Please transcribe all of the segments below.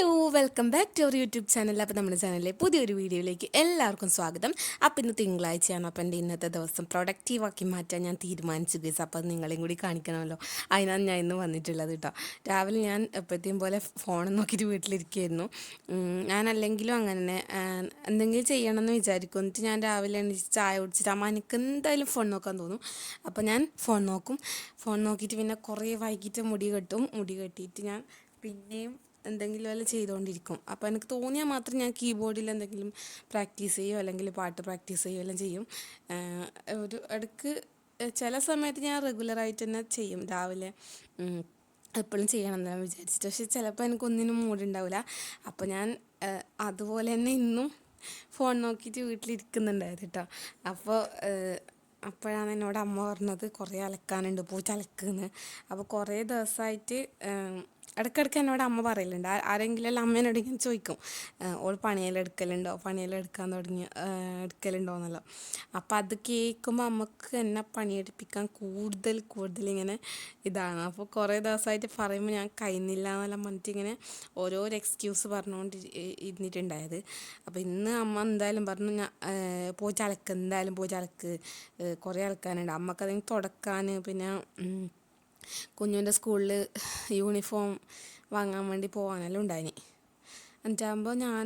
Hello welcome back to our YouTube channel അപ്പോൾ നമ്മുടെ ചാനലിലെ പുതിയൊരു വീഡിയോയിലേക്ക് എല്ലാവർക്കും സ്വാഗതം. അപ്പോൾ ഇന്ന് തിങ്കളാഴ്ചയാണ്. അപ്പോൾ എന്റെ ഇന്നത്തെ ദിവസം പ്രൊഡക്റ്റീവാക്കി മാറ്റാൻ ഞാൻ തീരുമാനിച്ചു ഗീസ് അപ്പോൾ നിങ്ങളെയും കൂടി കാണിക്കണമല്ലോ. അതിനാണ് ഞാൻ ഇന്ന് വന്നിട്ടുള്ളത് കേട്ടോ രാവിലെ ഞാൻ എപ്പോഴത്തെയും പോലെ ഫോൺ നോക്കിയിട്ട് വീട്ടിലിരിക്കുകയായിരുന്നു ഞാൻ അല്ലെങ്കിലും അങ്ങനെ എന്തെങ്കിലും ചെയ്യണമെന്ന് വിചാരിക്കും. എന്നിട്ട് ഞാൻ രാവിലെ എണീച്ച് ചായ കുടിച്ചിട്ട് അമ്മ എനിക്ക് എന്തായാലും ഫോൺ നോക്കാൻ തോന്നും. അപ്പോൾ ഞാൻ ഫോൺ നോക്കും. ഫോൺ നോക്കിയിട്ട് പിന്നെ കുറേ വൈകിട്ട് മുടി കെട്ടും. മുടി കെട്ടിയിട്ട് ഞാൻ പിന്നെയും എന്തെങ്കിലും എല്ലാം ചെയ്തുകൊണ്ടിരിക്കും അപ്പോൾ എനിക്ക് തോന്നിയാൽ മാത്രം ഞാൻ കീബോർഡിൽ എന്തെങ്കിലും പ്രാക്ടീസ് ചെയ്യുമോ അല്ലെങ്കിൽ പാട്ട് പ്രാക്ടീസ് ചെയ്യോ എല്ലാം ചെയ്യും. ഒരു ഇടയ്ക്ക് ചില സമയത്ത് ഞാൻ റെഗുലറായിട്ട് തന്നെ ചെയ്യും. രാവിലെ എപ്പോഴും ചെയ്യണം വിചാരിച്ചിട്ട്. പക്ഷെ ചിലപ്പോൾ എനിക്ക് ഒന്നിനും മൂടുണ്ടാവില്ല അപ്പോൾ ഞാൻ അതുപോലെ തന്നെ ഇന്നും ഫോൺ നോക്കിയിട്ട് വീട്ടിലിരിക്കുന്നുണ്ടായിരുന്നു കേട്ടോ അപ്പോൾ അപ്പോഴാണ് എന്നോട് അമ്മ പറഞ്ഞത് കുറേ അലക്കാനുണ്ട് പോയിട്ട് അലക്കുന്നു. അപ്പോൾ കുറേ ദിവസമായിട്ട് ഇടയ്ക്കിടയ്ക്ക് എന്നോട് അമ്മ പറയലുണ്ട്. ആരെങ്കിലും അമ്മേനോട് ഇങ്ങനെ ചോദിക്കും ഓൾ പണിയെല്ലാം എടുക്കലുണ്ടോ? പണിയെല്ലാം എടുക്കാൻ തുടങ്ങി എടുക്കലുണ്ടോ എന്നല്ലോ അപ്പോൾ അത് കേൾക്കുമ്പോൾ അമ്മയ്ക്ക് എന്നെ പണിയെടുപ്പിക്കാൻ കൂടുതൽ കൂടുതൽ ഇങ്ങനെ ഇതാണ്. അപ്പോൾ കുറേ ദിവസമായിട്ട് പറയുമ്പോൾ ഞാൻ കഴിയുന്നില്ല എന്നെല്ലാം പറഞ്ഞിട്ട് ഇങ്ങനെ ഓരോരോ എക്സ്ക്യൂസ് പറഞ്ഞുകൊണ്ട് ഇരുന്നിട്ടുണ്ടായത്. അപ്പോൾ ഇന്ന് അമ്മ എന്തായാലും പറഞ്ഞു ഞാൻ പോയി ചലക്ക് എന്തായാലും പോയി ചലക്ക് കുറേ അലക്കാനുണ്ട് അമ്മയ്ക്ക് അതെങ്കിൽ തുടക്കാൻ പിന്നെ ഉം, കുഞ്ഞുന്റെ സ്കൂളിൽ യൂണിഫോം വാങ്ങാൻ വേണ്ടി പോകാനെല്ലാം ഉണ്ടായിനി. എന്നിട്ടാകുമ്പോൾ ഞാൻ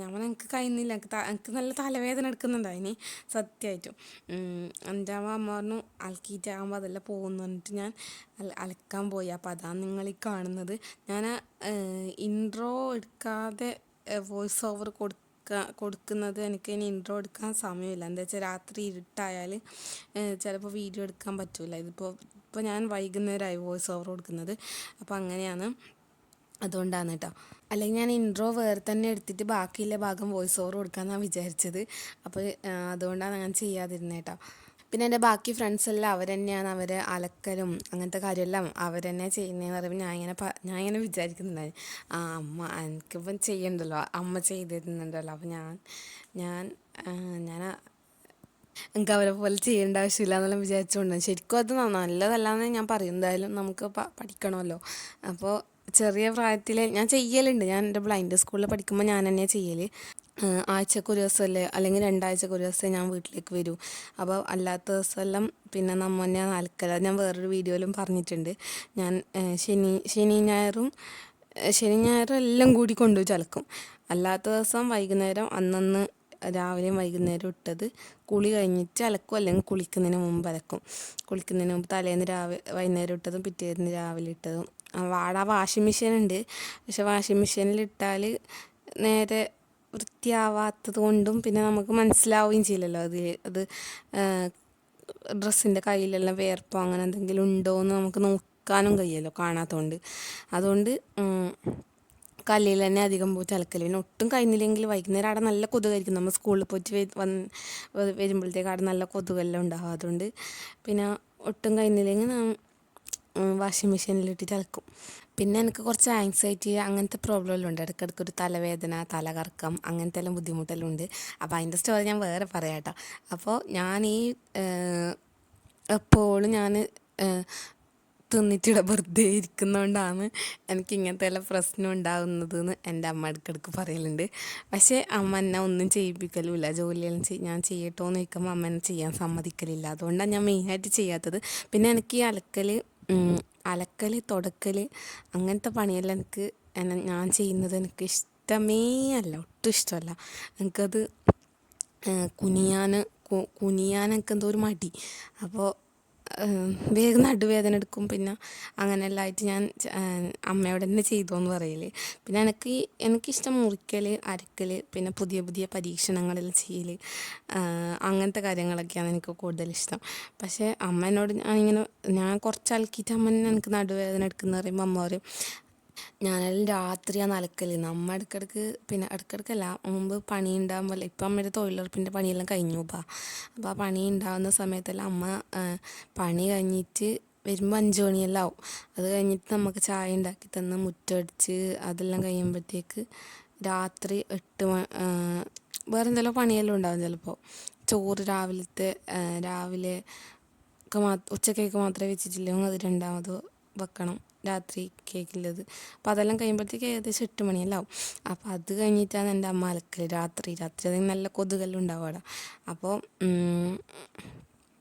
ഞാൻ എനിക്ക് കഴിയുന്നില്ല എനിക്ക് എനിക്ക് നല്ല തലവേദന എടുക്കുന്നുണ്ടായിനി സത്യമായിട്ടും. എന്നിട്ടാകുമ്പോൾ അമ്മ പറഞ്ഞു അലക്കിയിട്ടാകുമ്പോൾ അതെല്ലാം പോകുന്നു പറഞ്ഞിട്ട് ഞാൻ അല അലക്കാൻ പോയി. അപ്പോൾ അതാണ് നിങ്ങൾ ഈ കാണുന്നത്. ഞാൻ ഇൻട്രോ എടുക്കാതെ വോയിസ് ഓവർ കൊടുത്ത് കൊടുക്കുന്നത് എനിക്ക് ഇനി ഇൻട്രോ എടുക്കാൻ സമയമില്ല. എന്താ വെച്ചാൽ രാത്രി ഇരുട്ടായാൽ ചിലപ്പോൾ വീഡിയോ എടുക്കാൻ പറ്റില്ല ഇതിപ്പോൾ ഇപ്പോൾ ഞാൻ വൈകുന്നേരമായി വോയിസ് ഓവർ കൊടുക്കുന്നത്. അപ്പോൾ അങ്ങനെയാണ്. അതുകൊണ്ടാണ് കേട്ടോ അല്ലെങ്കിൽ ഞാൻ ഇൻട്രോ വേറെ തന്നെ എടുത്തിട്ട് ബാക്കിയുള്ള ഭാഗം വോയിസ് ഓവർ കൊടുക്കാമെന്നാണ് വിചാരിച്ചത്. അപ്പോൾ അതുകൊണ്ടാണ് അങ്ങനെ ചെയ്യാതിരുന്നത് കേട്ടോ പിന്നെ എന്റെ ബാക്കി ഫ്രണ്ട്സ് എല്ലാം അവർ തന്നെയാണ് അവർ അലക്കലും അങ്ങനത്തെ കാര്യമെല്ലാം അവർ തന്നെ ചെയ്യുന്നതെന്ന് പറയുമ്പോൾ ഞാൻ ഇങ്ങനെ ഞാൻ ഇങ്ങനെ വിചാരിക്കുന്നുണ്ടായി. ആ അമ്മ എനിക്കിപ്പം ചെയ്യണ്ടല്ലോ. അമ്മ ചെയ്തിരുന്നുണ്ടല്ലോ. അപ്പോൾ ഞാൻ ഞാൻ ഞാൻ എനിക്ക് അവരെ പോലെ ചെയ്യേണ്ട ആവശ്യമില്ല എന്നെല്ലാം വിചാരിച്ചുകൊണ്ട്. ശരിക്കും അത് നല്ലതല്ല നല്ലതല്ലാന്ന് ഞാൻ പറയും. എന്തായാലും നമുക്ക് പഠിക്കണമല്ലോ. അപ്പോൾ ചെറിയ പ്രായത്തിൽ ഞാൻ ചെയ്യലുണ്ട്. ഞാൻ എന്റെ ബ്ലൈൻഡ് സ്കൂളിൽ പഠിക്കുമ്പോൾ ഞാൻ തന്നെയാണ് ചെയ്യൽ ആഴ്ചക്ക് ഒരു ദിവസമല്ലേ അല്ലെങ്കിൽ രണ്ടാഴ്ചക്ക് ഒരു ദിവസം ഞാൻ വീട്ടിലേക്ക് വരൂ. അപ്പോൾ അല്ലാത്ത ദിവസമെല്ലാം പിന്നെ നമ്മൾ തന്നെ അലക്കല ഞാൻ വേറൊരു വീഡിയോയിലും പറഞ്ഞിട്ടുണ്ട്. ഞാൻ ശനി ശനി ഞായറും ശനി ഞായറും എല്ലാം കൂടി കൊണ്ടുപോയി ചലക്കും. അല്ലാത്ത ദിവസം വൈകുന്നേരം അന്നന്ന് രാവിലെയും വൈകുന്നേരം ഇട്ടത്. കുളി കഴിഞ്ഞിട്ട് അലക്കും അല്ലെങ്കിൽ കുളിക്കുന്നതിന് മുമ്പ് അലക്കും. കുളിക്കുന്നതിന് മുമ്പ് തലേന്ന് രാവിലെ വൈകുന്നേരം ഇട്ടതും പിറ്റേന്ന് രാവിലെ ഇട്ടതും. വാട വാഷിംഗ് മെഷീൻ ഉണ്ട് പക്ഷെ വാഷിംഗ് മെഷീനിൽ ഇട്ടാൽ നേരെ വൃത്തിയാവാത്തത് കൊണ്ടും പിന്നെ നമുക്ക് മനസ്സിലാവുകയും ചെയ്യില്ലല്ലോ. അത് അത് ഡ്രസ്സിന്റെ കയ്യിലെല്ലാം വേർപ്പോ അങ്ങനെ എന്തെങ്കിലും ഉണ്ടോ എന്ന് നമുക്ക് നോക്കാനും കഴിയല്ലോ കാണാത്തതുകൊണ്ട് അതുകൊണ്ട് കല്ലിൽ തന്നെ അധികം പോയിട്ട് അലക്കൽ പിന്നെ ഒട്ടും കഴിഞ്ഞില്ലെങ്കിൽ വൈകുന്നേരം അവിടെ നല്ല കൊതുകായിരിക്കും. നമ്മൾ സ്കൂളിൽ പോയിട്ട് വന്ന് വരുമ്പോഴത്തേക്ക് അവിടെ നല്ല കൊതുകെല്ലാം ഉണ്ടാകും അതുകൊണ്ട് പിന്നെ ഒട്ടും കഴിഞ്ഞില്ലെങ്കിൽ വാഷിംഗ് മെഷീനിൽ ഇട്ടിട്ട് അലക്കും പിന്നെ എനിക്ക് കുറച്ച് ആങ്സൈറ്റി അങ്ങനത്തെ പ്രോബ്ലം എല്ലാം ഉണ്ട്. ഇടയ്ക്കിടയ്ക്ക് ഒരു തലവേദന തലകറക്കം അങ്ങനത്തെ എല്ലാം ബുദ്ധിമുട്ടെല്ലാം ഉണ്ട്. അപ്പോൾ അതിന്റെ സ്റ്റോറി ഞാൻ വേറെ പറയാം കേട്ടോ. അപ്പോൾ ഞാൻ ഈ എപ്പോഴും ഞാൻ തിന്നിട്ടിട വെറുതെ ഇരിക്കുന്നതുകൊണ്ടാണ് എനിക്ക് ഇങ്ങനത്തെ എല്ലാം പ്രശ്നം ഉണ്ടാകുന്നത് എന്ന് എന്റെ അമ്മ ഇടയ്ക്കിടയ്ക്ക് പറയലുണ്ട്. പക്ഷേ അമ്മ എന്നെ ഒന്നും ചെയ്യിപ്പിക്കലുമില്ല. ജോലിയെല്ലാം ഞാൻ ചെയ്യട്ടോ എന്ന് ചോദിക്കുമ്പോൾ അമ്മ എന്നെ ചെയ്യാൻ സമ്മതിക്കലില്ല. അതുകൊണ്ടാണ് ഞാൻ മെയിനായിട്ട് ചെയ്യാത്തത്. പിന്നെ എനിക്ക് ഈ അലക്കൽ അലക്കൽ തുടക്കൽ അങ്ങനത്തെ പണിയെല്ലാം എനിക്ക് ഞാൻ ചെയ്യുന്നത് എനിക്ക് ഇഷ്ടമേ അല്ല. ഒട്ടും ഇഷ്ടമല്ല. എനിക്കത് കുനിയാൻ എനിക്ക് എന്തോ ഒരു മടി. അപ്പോൾ വേഗം നടുവേദന എടുക്കും. പിന്നെ അങ്ങനെയെല്ലാം ആയിട്ട് ഞാൻ അമ്മയോടെ തന്നെ ചെയ്തു എന്ന് പറയൽ. പിന്നെ എനിക്ക് എനിക്കിഷ്ടം മുറിക്കൽ അരക്കൽ പിന്നെ പുതിയ പുതിയ പരീക്ഷണങ്ങളെല്ലാം ചെയ്യൽ അങ്ങനത്തെ കാര്യങ്ങളൊക്കെയാണ് എനിക്ക് കൂടുതൽ ഇഷ്ടം പക്ഷേ അമ്മ എന്നോട് ഇങ്ങനെ ഞാൻ കുറച്ച് അലക്കിയിട്ട് അമ്മ എനിക്ക് നടുവേദന എടുക്കുന്ന പറയുമ്പോൾ അമ്മ പറയും ഞാനെല്ലാം രാത്രിയാണ് അലക്കൽ നമ്മ ഇടയ്ക്കിടയ്ക്ക് പിന്നെ ഇടയ്ക്കിടയ്ക്കല്ല മുമ്പ് പണി ഉണ്ടാകുമ്പോൾ ഇപ്പം അമ്മയുടെ തൊഴിലുറപ്പിന്റെ പണിയെല്ലാം കഴിഞ്ഞു പോ അപ്പോൾ ആ പണി ഉണ്ടാകുന്ന സമയത്തെല്ലാം അമ്മ പണി കഴിഞ്ഞിട്ട് വരുമ്പോൾ അഞ്ച് മണിയെല്ലാം ആവും. അത് കഴിഞ്ഞിട്ട് നമുക്ക് ചായ ഉണ്ടാക്കി തന്ന് മുറ്റടിച്ച് അതെല്ലാം കഴിയുമ്പോഴത്തേക്ക് രാത്രി എട്ട് മണി വേറെ എന്തെങ്കിലും പണിയെല്ലാം ഉണ്ടാവും ചിലപ്പോൾ ചോറ് രാവിലത്തെ രാവിലെ ഒക്കെ മാ ഉച്ചക്കേക്ക് മാത്രമേ വെച്ചിട്ടില്ലെങ്കിൽ അത് രണ്ടാമത് വെക്കണം. രാത്രി കേൾക്കുന്നത് അപ്പോൾ അതെല്ലാം കഴിയുമ്പോഴത്തേക്ക് ഏകദേശം എട്ട് മണിയെല്ലാം ആവും അപ്പോൾ അത് കഴിഞ്ഞിട്ടാണ് എന്റെ അമ്മ അലക്കൽ രാത്രി. രാത്രി അതിന് നല്ല കൊതുകെല്ലാം ഉണ്ടാവും അവിടെ അപ്പോൾ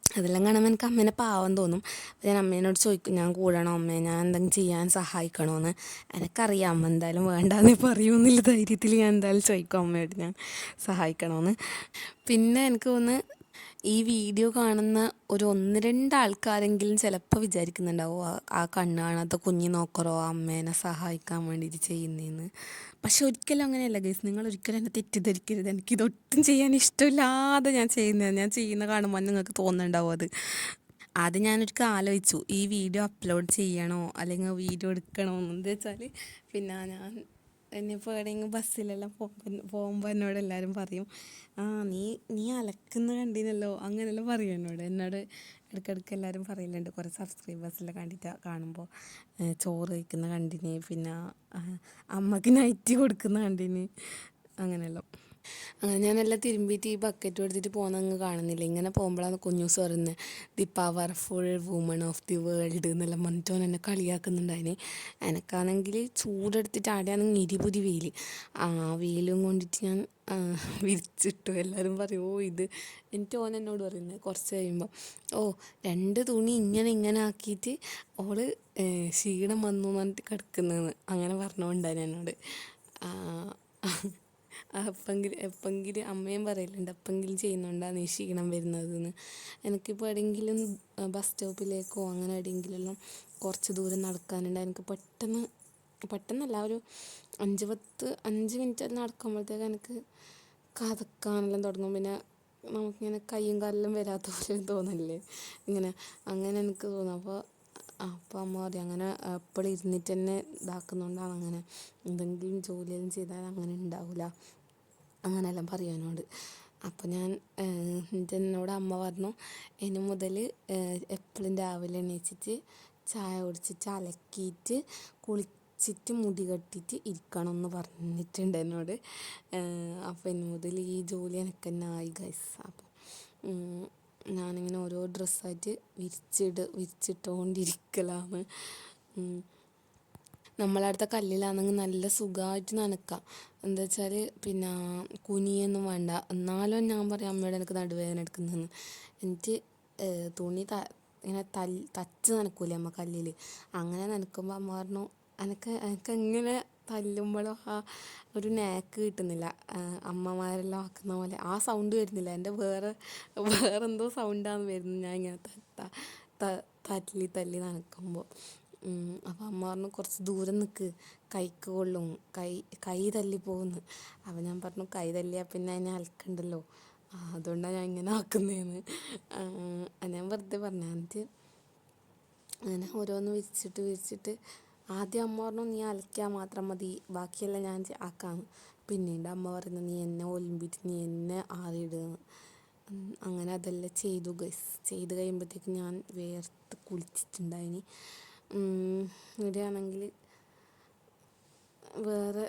അതെല്ലാം കാണുമ്പോൾ എനിക്ക് അമ്മേനെ പാവം തോന്നും. അപ്പോൾ ഞാൻ അമ്മേനോട് ചോദിക്കും ഞാൻ കൂടണോ അമ്മേ? ഞാൻ എന്തെങ്കിലും ചെയ്യാൻ സഹായിക്കണോന്ന്? എനിക്കറിയാം. അമ്മ എന്തായാലും വേണ്ടാന്ന് പറയുമെന്നുള്ള ധൈര്യത്തിൽ ഞാൻ എന്തായാലും ചോദിക്കും അമ്മയോട് ഞാൻ സഹായിക്കണമെന്ന് പിന്നെ എനിക്ക് തോന്നുന്നു ഈ വീഡിയോ കാണുന്ന ഒരു ഒന്ന് രണ്ട് ആൾക്കാരെങ്കിലും ചിലപ്പോൾ വിചാരിക്കുന്നുണ്ടാവും ആ- കണ്ണ് കാണാത്ത കുഞ്ഞി നോക്കറോ അമ്മേനെ സഹായിക്കാൻ വേണ്ടിയിട്ട് ചെയ്യുന്നതെന്ന് പക്ഷെ ഒരിക്കലും അങ്ങനെയല്ല ഗൈസ് നിങ്ങൾ ഒരിക്കലും എന്നെ തെറ്റിദ്ധരിക്കരുത്. എനിക്കിതൊട്ടും ചെയ്യാൻ ഇഷ്ടമില്ലാതെ ഞാൻ ചെയ്യുന്നത്. ഞാൻ ചെയ്യുന്ന കാണുമ്പോൾ നിങ്ങൾക്ക് തോന്നുന്നുണ്ടാവും അത്. അത് ഞാനൊരിക്കൽ ആലോചിച്ചു. ഈ വീഡിയോ അപ്ലോഡ് ചെയ്യണോ? അല്ലെങ്കിൽ വീഡിയോ എടുക്കണോ? എന്ന് വെച്ചാൽ പിന്നെ ഞാൻ ഇനിയിപ്പോൾ എവിടെയെങ്കിലും ബസ്സിലെല്ലാം പോകുമ്പോൾ പോകുമ്പോൾ എന്നോട് എല്ലാവരും പറയും ആ നീ നീ അലക്കുന്ന കണ്ടീനല്ലോ? അങ്ങനെയെല്ലാം പറയും എന്നോട്. എന്നോട് ഇടയ്ക്കിടയ്ക്ക് എല്ലാവരും പറയലുണ്ട്. കുറേ സബ്സ്ക്രൈബേഴ്സെല്ലാം കണ്ടിട്ട് കാണുമ്പോൾ ചോറ് കഴിക്കുന്ന കണ്ടിന് പിന്നെ അമ്മയ്ക്ക് നൈറ്റ് കൊടുക്കുന്ന കണ്ടിന് അങ്ങനെയെല്ലാം. അങ്ങനെ ഞാനെല്ലാം തിരുമ്പിയിട്ട് ഈ ബക്കറ്റ് എടുത്തിട്ട് പോകുന്ന അങ്ങ് കാണുന്നില്ല. ഇങ്ങനെ പോകുമ്പോഴാണ് കുഞ്ഞൂസ് പറയുന്നത് the powerful woman of the world എന്നെല്ലാം മറ്റോൻ എന്നെ കളിയാക്കുന്നുണ്ടായിന്. എനക്കാണെങ്കിൽ ചൂടെടുത്തിട്ട് ആടെയാണെങ്കിൽ ഇരിപുതി വെയിൽ ആ വെയിലും കൊണ്ടിട്ട് ഞാൻ വിരിച്ചിട്ടു. എല്ലാവരും പറയും ഓ ഇത് എനിക്ക് ഓൻ എന്നോട് പറയുന്നത് കുറച്ച് കഴിയുമ്പോൾ ഓ രണ്ട് തുണി ഇങ്ങനെ ഇങ്ങനെ ആക്കിയിട്ട് ഓൾ ക്ഷീണം വന്നു എന്ന് പറഞ്ഞിട്ട് കിടക്കുന്നതെന്ന് അങ്ങനെ പറഞ്ഞുകൊണ്ടാണ് എന്നോട്. എപ്പെങ്കിലും എപ്പെങ്കിലും അമ്മയും പറയലുണ്ട് എപ്പെങ്കിലും ചെയ്യുന്നുണ്ടാണ് ഈ ക്ഷീണം വരുന്നതെന്ന്. എനിക്കിപ്പോൾ എവിടെയെങ്കിലും ബസ് സ്റ്റോപ്പിലേക്കോ അങ്ങനെ എവിടെയെങ്കിലും കുറച്ച് ദൂരം നടക്കാനുണ്ട് എനിക്ക് പെട്ടെന്ന് പെട്ടെന്നല്ല ഒരു അഞ്ച് പത്ത് അഞ്ച് മിനിറ്റ് നടക്കുമ്പോഴത്തേക്ക് എനിക്ക് കഥക്കാനെല്ലാം തുടങ്ങും. പിന്നെ നമുക്കിങ്ങനെ കയ്യും കാലെല്ലാം വരാത്ത പോലെ തോന്നില്ലേ ഇങ്ങനെ അങ്ങനെ എനിക്ക് തോന്നും. അപ്പോൾ അപ്പോൾ അമ്മ പറയും അങ്ങനെ എപ്പോഴും ഇരുന്നിട്ട് തന്നെ ഇതാക്കുന്നതുകൊണ്ടാണ് അങ്ങനെ. എന്തെങ്കിലും ജോലിയെല്ലാം ചെയ്താൽ അങ്ങനെ ഉണ്ടാവില്ല അങ്ങനെയെല്ലാം പറയും എന്നോട്. അപ്പോൾ ഞാൻ എന്നിട്ട് എന്നോട് അമ്മ പറഞ്ഞു ഇനി മുതൽ എപ്പോഴും രാവിലെ എണീച്ചിട്ട് ചായ കുടിച്ചിട്ട് അലക്കിയിട്ട് കുളിച്ചിട്ട് മുടി കെട്ടിയിട്ട് ഇരിക്കണം എന്ന് പറഞ്ഞിട്ടുണ്ട് എന്നോട്. അപ്പോൾ ഇനി മുതൽ ഈ ജോലി എനിക്ക് തന്നെ ആയി ഗൈസ് അപ്പം ഉം, ഞാനിങ്ങനെ ഓരോ ഡ്രസ്സായിട്ട് വിരിച്ചിട് വിരിച്ചിട്ടുകൊണ്ടിരിക്കലാണ്. നമ്മളടുത്ത കല്ലിലാണെങ്കിൽ നല്ല സുഖമായിട്ട് നനക്കാം. എന്താ വെച്ചാൽ പിന്നെ കുനിയൊന്നും വേണ്ട. എന്നാലും ഞാൻ പറയാം അമ്മയോട് എനിക്ക് നടുവേദന എടുക്കുന്നതെന്ന്. എനിക്ക് തുണി ത ഇങ്ങനെ തൽ തച്ച് നനക്കൂലേ അമ്മ കല്ലിൽ അങ്ങനെ നനക്കുമ്പോൾ അമ്മ പറഞ്ഞു എനിക്ക് എനിക്ക് എങ്ങനെ തല്ലുമ്പോഴും ആ ഒരു നാക്ക് കിട്ടുന്നില്ല. അമ്മമാരെല്ലാം ആക്കുന്ന പോലെ. ആ സൗണ്ട് വരുന്നില്ല. എന്റെ വേറെ വേറെന്തോ സൗണ്ടാണ് വരുന്നത് ഞാൻ ഇങ്ങനെ തല്ലി തല്ലി നനക്കുമ്പോൾ അപ്പോൾ അമ്മ പറഞ്ഞു കുറച്ച് ദൂരം നിൽക്ക് കൈക്ക് കൊള്ളും. കൈ കൈ തല്ലി പോകുന്നു. അപ്പോൾ ഞാൻ പറഞ്ഞു കൈ തല്ലിയാൽ പിന്നെ അതിനെ അലക്കണ്ടല്ലോ അതുകൊണ്ടാണ് ഞാൻ ഇങ്ങനെ ആക്കുന്നതെന്ന് ഞാൻ വെറുതെ പറഞ്ഞു. എന്നിട്ട് അങ്ങനെ ഓരോന്ന് വിരിച്ചിട്ട് വിരിച്ചിട്ട് ആദ്യം അമ്മ പറഞ്ഞു നീ അലക്കിയാൽ മാത്രം മതി. ബാക്കിയെല്ലാം ഞാൻ ആക്കാം പിന്നീട് അമ്മ പറഞ്ഞു നീ എന്നെ ഒലിമ്പിട്ട് നീ എന്നെ ആറിയിടുന്നു അങ്ങനെ അതെല്ലാം ചെയ്തു ഗൈസ്. ചെയ്ത് കഴിയുമ്പോഴത്തേക്ക് ഞാൻ വേർത്ത് കുളിച്ചിട്ടുണ്ടായിനി. ഇവിടെയാണെങ്കിൽ വേറെ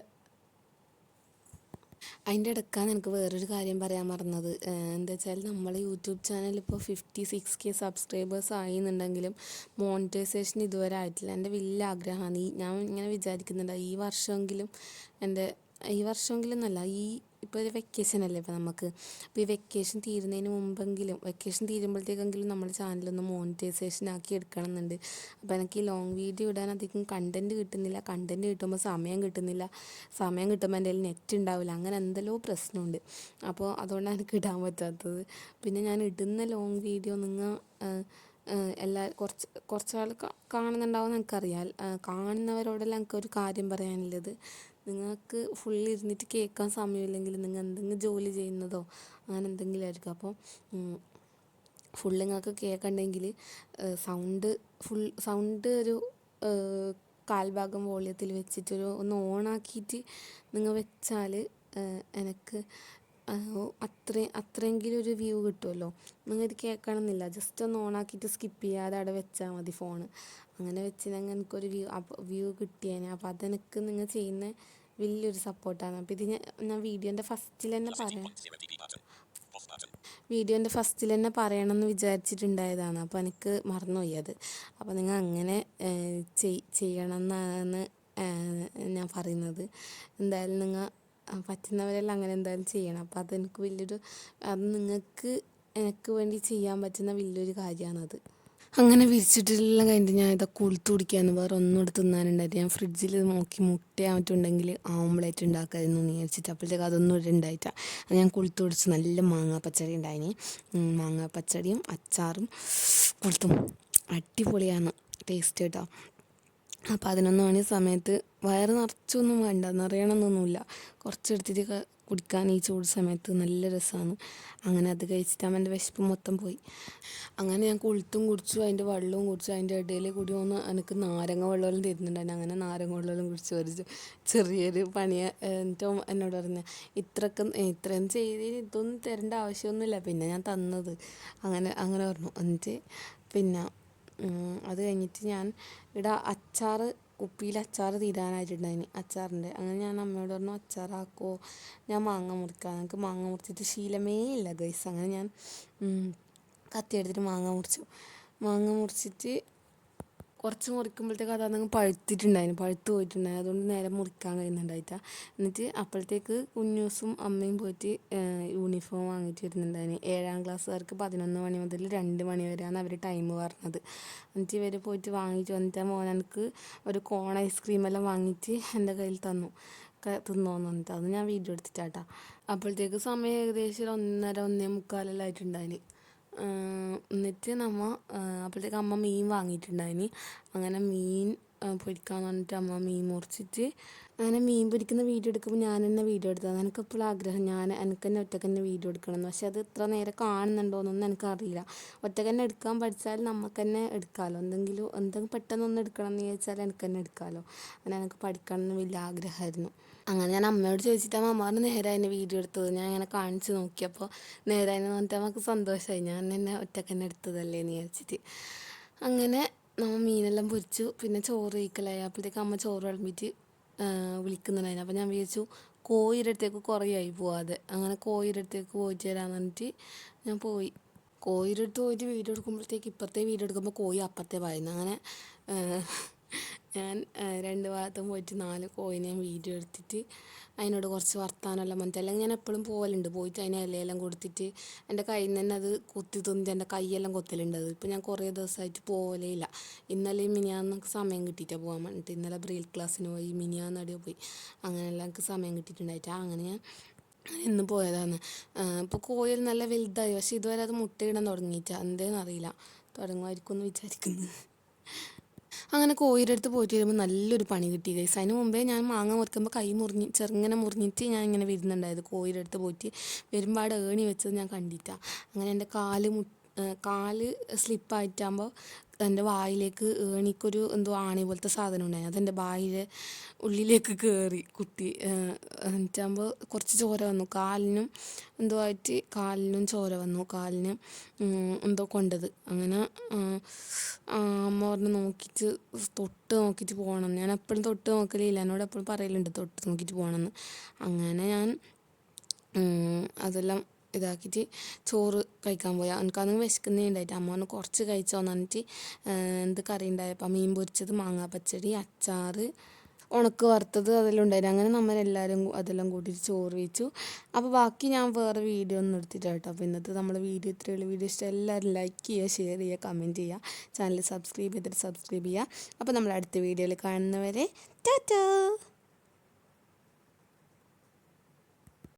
അതിന്റെ ഇടക്കാണ് എനിക്ക് വേറൊരു കാര്യം പറയാൻ മറന്നത്. എന്താ വെച്ചാൽ നമ്മൾ യൂട്യൂബ് ചാനൽ ഇപ്പോൾ ഫിഫ്റ്റി സിക്സ് കെ സബ്സ്ക്രൈബേഴ്സ് ആയിന്നുണ്ടെങ്കിലും മോണിറ്റൈസേഷൻ ഇതുവരെ ആയിട്ടില്ല. എന്റെ വലിയ ആഗ്രഹമാണ്. ഈ ഞാൻ ഇങ്ങനെ വിചാരിക്കുന്നുണ്ട്. ഈ വർഷമെങ്കിലും എന്റെ ഈ വർഷമെങ്കിലും എന്നല്ല ഈ ഇപ്പോൾ ഒരു വെക്കേഷൻ അല്ലേ? ഇപ്പോൾ നമുക്ക് അപ്പോൾ ഈ വെക്കേഷൻ തീരുന്നതിന് മുമ്പെങ്കിലും വെക്കേഷൻ തീരുമ്പോഴത്തേക്കെങ്കിലും നമ്മുടെ ചാനലൊന്ന് മോണിറ്റൈസേഷൻ ആക്കി എടുക്കണം എന്നുണ്ട് അപ്പോൾ എനിക്ക് ഈ ലോങ് വീഡിയോ ഇടാൻ അധികം കണ്ടന്റ് കിട്ടുന്നില്ല. കണ്ടന്റ് കിട്ടുമ്പോൾ സമയം കിട്ടുന്നില്ല. സമയം കിട്ടുമ്പോൾ എന്റെ നെറ്റ് ഉണ്ടാവില്ല അങ്ങനെ എന്തെല്ലോ പ്രശ്നമുണ്ട്. അപ്പോൾ അതുകൊണ്ടാണ് എനിക്ക് ഇടാൻ പറ്റാത്തത്. പിന്നെ ഞാൻ ഇടുന്ന ലോങ് വീഡിയോ നിങ്ങൾ എല്ലാ കുറച്ച് കുറച്ച് ആൾ കാണുന്നുണ്ടാവും എനിക്കറിയാം. ആ, കാണുന്നവരോടെല്ലാം എനിക്കൊരു കാര്യം പറയാനുള്ളത്. നിങ്ങൾക്ക് ഫുൾ ഇരുന്നിട്ട് കേൾക്കാൻ സമയമില്ലെങ്കിൽ നിങ്ങൾ എന്തെങ്കിലും ജോലി ചെയ്യുന്നതോ അങ്ങനെ എന്തെങ്കിലും ആയിരിക്കും. അപ്പോൾ ഫുൾ നിങ്ങൾക്ക് കേൾക്കണ്ടെങ്കിൽ സൗണ്ട് ഫുൾ സൗണ്ട് ഒരു കാൽഭാഗം വോളിയത്തിൽ വെച്ചിട്ടൊരു ഒന്ന് ഓണാക്കിയിട്ട് നിങ്ങൾ വെച്ചാൽ എനിക്ക് അത്രയും അത്രയെങ്കിലും ഒരു വ്യൂ കിട്ടുമല്ലോ ഇത് കേൾക്കണമെന്നില്ല. ജസ്റ്റ് ഒന്ന് ഓണാക്കിയിട്ട് സ്കിപ്പ് ചെയ്യാതെ അവിടെ വെച്ചാൽ മതി ഫോൺ അങ്ങനെ വെച്ചില്ലെങ്കിൽ എനിക്കൊരു വ്യൂ അപ്പോൾ വ്യൂ കിട്ടിയേനെ. അപ്പോൾ അതെനിക്ക് നിങ്ങൾ ചെയ്യുന്ന വലിയൊരു സപ്പോർട്ടാണ് അപ്പോൾ ഇത് ഞാൻ വീഡിയോന്റെ ഫസ്റ്റിൽ തന്നെ പറയാം. വീഡിയോന്റെ ഫസ്റ്റിൽ തന്നെ പറയണമെന്ന് വിചാരിച്ചിട്ടുണ്ടായതാണ്. അപ്പോൾ എനിക്ക് മറന്നുപോയി അത്. അപ്പോൾ നിങ്ങൾ അങ്ങനെ ചെയ്യണം എന്നാണ് ഞാൻ പറയുന്നത്. എന്തായാലും നിങ്ങൾ പറ്റുന്നവരെല്ലാം അങ്ങനെ എന്തായാലും ചെയ്യണം. അപ്പോൾ അതെനിക്ക് വലിയൊരു അത് നിങ്ങൾക്ക് എനിക്ക് വേണ്ടി ചെയ്യാൻ പറ്റുന്ന വലിയൊരു കാര്യമാണത് അങ്ങനെ വിരിച്ചിട്ടെല്ലാം കഴിഞ്ഞിട്ട് ഞാൻ ഇതൊക്കെ ഉളുത്ത് കുടിക്കാന്ന് വേറെ ഒന്നും എടുത്ത് തിന്നാനുണ്ടായിട്ട് ഞാൻ ഫ്രിഡ്ജിൽ നോക്കി മുട്ടയായിട്ടുണ്ടെങ്കിൽ ഓംലേറ്റ് ഉണ്ടാക്കാമായിരുന്നു എന്ന് വിചാരിച്ചിട്ട്. അപ്പോഴത്തേക്ക് അതൊന്നും ഇവിടെ ഉണ്ടായിട്ടാണ് ഞാൻ കുളുത്ത് കുടിച്ച് നല്ല മാങ്ങാ പച്ചടി ഉണ്ടായിനി. മാങ്ങാ പച്ചടിയും അച്ചാറും കുളുത്തും. അടിപൊളിയാണ്. ടേസ്റ്റ് കേട്ടോ. പതിനൊന്ന് മണി സമയത്ത് വയറ് നിറച്ചൊന്നും വേണ്ട നിറയണമെന്നൊന്നുമില്ല കുറച്ചെടുത്തിട്ട് കുടിക്കാൻ ഈ ചൂട് സമയത്ത് നല്ല രസമാണ് അങ്ങനെ അത് കഴിച്ചിട്ടാകുമ്പോൾ എന്റെ വിശപ്പ് മൊത്തം പോയി. അങ്ങനെ ഞാൻ കുളുത്തും കുടിച്ചു അതിന്റെ വെള്ളവും കുടിച്ചു അതിന്റെ ഇടയിൽ കൂടി ഒന്ന് എനിക്ക് നാരങ്ങ വെള്ളമെല്ലാം തരുന്നുണ്ടായിരുന്നു. അങ്ങനെ നാരങ്ങ വെള്ളമെല്ലാം കുടിച്ചു ഒരു ചെറിയൊരു പണിയ എന്നിട്ട് എന്നോട് പറഞ്ഞ ഇത്രക്ക് ഇത്രയും ചെയ്ത് ഇതൊന്നും തരേണ്ട ആവശ്യമൊന്നുമില്ല. പിന്നെ ഞാൻ തന്നത്. അങ്ങനെ അങ്ങനെ പറഞ്ഞു. എന്നിട്ട് പിന്നെ അത് കഴിഞ്ഞിട്ട് ഞാൻ ഇവിടെ അച്ചാർ കുപ്പിയിൽ അച്ചാർ തീരാനായിട്ടുണ്ടായിന് അച്ചാറിന്റെ. അങ്ങനെ ഞാൻ അമ്മയോട് പറഞ്ഞു അച്ചാറാക്കോ ഞാൻ മാങ്ങ മുറിക്കാം. എനിക്ക് മാങ്ങ മുറിച്ചിട്ട് ശീലമേ ഇല്ല ഗൈസ് അങ്ങനെ ഞാൻ കത്തി എടുത്തിട്ട് മാങ്ങ മുറിച്ചു. മാങ്ങ മുറിച്ചിട്ട് കുറച്ച് മുറിക്കുമ്പോഴത്തേക്ക് അതങ്ങ് പഴുത്തിട്ടുണ്ടായിരുന്നു. പഴുത്ത് പോയിട്ടുണ്ടായിരുന്നു. അതുകൊണ്ട് നേരെ മുറിക്കാൻ കഴിയുന്നുണ്ടായിട്ട. എന്നിട്ട് അപ്പോഴത്തേക്ക് കുഞ്ഞൂസും അമ്മയും പോയിട്ട് യൂണിഫോം വാങ്ങിയിട്ട് വരുന്നുണ്ടായിരുന്നു. ഏഴാം ക്ലാസ്സുകാർക്ക് പതിനൊന്ന് മണി മുതൽ രണ്ട് മണി വരെയാണ് അവർ ടൈം പറഞ്ഞത്. എന്നിട്ട് ഇവർ പോയിട്ട് വാങ്ങിയിട്ട് വന്നിട്ട് മോൻ എനിക്ക് ഒരു കോൺ ഐസ്ക്രീമെല്ലാം വാങ്ങിയിട്ട് എന്റെ കയ്യിൽ തന്നു. തിന്നോന്ന് പറഞ്ഞിട്ട്. അത് ഞാൻ വീഡിയോ എടുത്തിട്ടാട്ടാ. അപ്പോഴത്തേക്ക് സമയം ഏകദേശം ഒന്നര ഒന്നേ മുക്കാലെല്ലാം ആയിട്ടുണ്ടായിന്. എന്നിട്ട് നമ്മ അപ്പോഴത്തേക്ക് അമ്മ മീൻ വാങ്ങിയിട്ടുണ്ടായിന്. അങ്ങനെ മീൻ പൊരിക്കാൻ പറഞ്ഞിട്ട് അമ്മ മീൻ മുറിച്ചിട്ട് അങ്ങനെ മീൻ പൊരിക്കുന്ന വീഡിയോ എടുക്കുമ്പോൾ ഞാൻ തന്നെ വീഡിയോ എടുത്തതാണ് എനിക്ക് എപ്പോഴും ആഗ്രഹം. ഞാൻ എനിക്ക് തന്നെ ഒറ്റയ്ക്ക് തന്നെ വീഡിയോ എടുക്കണം പക്ഷെ അത് ഇത്ര നേരം കാണുന്നുണ്ടോയെന്നൊന്നും എനിക്കറിയില്ല ഒറ്റയ്ക്ക് തന്നെ എടുക്കാൻ പഠിച്ചാൽ നമുക്ക് തന്നെ എടുക്കാമല്ലോ എന്തെങ്കിലും എന്തെങ്കിലും പെട്ടെന്നൊന്നും എടുക്കണം എന്ന് ചോദിച്ചാൽ എനിക്ക് തന്നെ എടുക്കാമല്ലോ അങ്ങനെ എനിക്ക് പഠിക്കണം എന്ന് വലിയ ആഗ്രഹമായിരുന്നു. അങ്ങനെ ഞാൻ അമ്മയോട് ചോദിച്ചിട്ട് അമ്മ പറഞ്ഞു നേരെ അതിന്റെ വീഡിയോ എടുത്തത്? ഞാൻ ഇങ്ങനെ കാണിച്ച് നോക്കിയപ്പോൾ നേരെ അതിനെ പറഞ്ഞിട്ട് നമുക്ക് സന്തോഷമായി ഞാൻ എന്നെ ഒറ്റയ്ക്ക് തന്നെ എടുത്തതല്ലേ? എന്ന് വിചാരിച്ചിട്ട്. അങ്ങനെ നമ്മൾ മീനെല്ലാം പൊരിച്ചു. പിന്നെ ചോറ് കഴിക്കലായി. അപ്പോഴത്തേക്ക് അമ്മ ചോറ് വിളമ്പിയിട്ട് വിളിക്കുന്നുണ്ടായിരുന്നു. അപ്പോൾ ഞാൻ വിചാരിച്ചു കോഴിയുടെ അടുത്തേക്ക് കുറേ ആയി പോവാതെ. അങ്ങനെ കോഴിയുടെ അടുത്തേക്ക് പോയിട്ട് തരാമെന്ന് പറഞ്ഞിട്ട് ഞാൻ പോയി. കോഴിയുടെ അടുത്ത് പോയിട്ട് വീഡിയോ എടുക്കുമ്പോഴത്തേക്ക് ഇപ്പുറത്തെ വീഡിയോ എടുക്കുമ്പോൾ കോഴി അപ്പുറത്തെ പറയുന്നു. അങ്ങനെ ഞാൻ രണ്ട് ഭാഗത്തും പോയിട്ട് നാല് കോഴിനെയും വീഡിയോ എടുത്തിട്ട് അതിനോട് കുറച്ച് വർത്താനമെല്ലാം പറഞ്ഞിട്ട് അല്ലെങ്കിൽ ഞാൻ എപ്പോഴും പോകലുണ്ട് പോയിട്ട് അതിന് ഇലയെല്ലാം കൊടുത്തിട്ട് എന്റെ കയ്യിൽ നിന്ന് തന്നെ അത് കുത്തി തിന്നിട്ട് എന്റെ കൈയെല്ലാം കൊത്തലുണ്ട് അത്. ഇപ്പം ഞാൻ കുറേ ദിവസമായിട്ട് പോകലേ ഇല്ല. ഇന്നലെ മിനിയാന്നൊക്കെ സമയം കിട്ടിയിട്ടാണ് പോകാൻ വേണ്ടിയിട്ട് ഇന്നലെ ബ്രീൽ ക്ലാസ്സിന് പോയി മിനിയാന്നടിയോ പോയി. അങ്ങനെയെല്ലാം എനിക്ക് സമയം കിട്ടിയിട്ടുണ്ടായിട്ട്. അങ്ങനെ ഞാൻ ഇന്ന് പോയതാണ്. ഇപ്പോൾ കോയിൽ നല്ല വലുതായി. പക്ഷേ ഇതുവരെ അത് മുട്ടയിടാൻ തുടങ്ങിയിട്ടാണ് എന്തേന്ന് അറിയില്ല. തുടങ്ങുമായിരിക്കും എന്ന് വിചാരിക്കുന്നു. അങ്ങനെ കോഴിയുടെ അടുത്ത് പോയിട്ട് വരുമ്പോൾ നല്ലൊരു പണി കിട്ടി ഗൈസ് അതിന് മുമ്പേ ഞാൻ മാങ്ങ മുറിക്കുമ്പോൾ കൈ മുറിഞ്ഞ് ചെറുങ്ങനെ മുറിഞ്ഞിട്ട് ഞാൻ ഇങ്ങനെ വരുന്നുണ്ടായത്. കോഴിയുടെ അടുത്ത് പോയിട്ട് വരുമ്പോൾ ഏണി വെച്ചത് ഞാൻ കണ്ടിട്ടാണ് അങ്ങനെ എന്റെ കാൽ മു കാൽ സ്ലിപ്പായിട്ടാകുമ്പോൾ എന്റെ വായിലേക്ക് ഏണിക്കൊരു എന്തോ ആണി പോലത്തെ സാധനം ഉണ്ടായി അതെന്റെ വായിലെ ഉള്ളിലേക്ക് കയറി കുത്തി. എന്നിട്ടാകുമ്പോൾ കുറച്ച് ചോര വന്നു. കാലിനും എന്തോ ആയിട്ട് കാലിനും ചോര വന്നു. കാലിന് എന്തോ കൊണ്ടത്. അങ്ങനെ അമ്മ പറഞ്ഞ് നോക്കിയിട്ട് തൊട്ട് നോക്കിയിട്ട് പോകണം. ഞാൻ എപ്പോഴും തൊട്ട് നോക്കലില്ല. എന്നോട് എപ്പോഴും പറയലുണ്ട് തൊട്ട് നോക്കിയിട്ട് പോകണമെന്ന്. അങ്ങനെ ഞാൻ അതെല്ലാം ഇതാക്കിയിട്ട് ചോറ് കഴിക്കാൻ പോയി. എനിക്കന്ന് വിശക്കുന്നേ ഉണ്ടായിട്ട് അമ്മ ഒന്ന് കുറച്ച് കഴിച്ചോന്ന് എന്നിട്ട് എന്ത് കറി ഉണ്ടായപ്പോൾ മീൻ പൊരിച്ചത് മാങ്ങാ പച്ചടി അച്ചാർ ഉണക്ക് വറുത്തത് അതെല്ലാം ഉണ്ടായിരുന്നു. അങ്ങനെ നമ്മളെല്ലാവരും അതെല്ലാം കൂട്ടിയിട്ട് ചോറ് വെച്ചു അപ്പോൾ ബാക്കി ഞാൻ വേറെ വീഡിയോ ഒന്നും എടുത്തിട്ട് കേട്ടോ. അപ്പോൾ ഇന്നത്തെ നമ്മുടെ വീഡിയോ ഇത്രയുള്ള വീഡിയോ ഇഷ്ടം എല്ലാവരും ലൈക്ക് ചെയ്യുക ഷെയർ ചെയ്യുക കമന്റ് ചെയ്യുക. ചാനൽ സബ്സ്ക്രൈബ് ചെയ്തിട്ട് സബ്സ്ക്രൈബ് ചെയ്യുക. അപ്പോൾ നമ്മൾ അടുത്ത വീഡിയോയിൽ കാണുന്നവരെ ടാറ്റാ!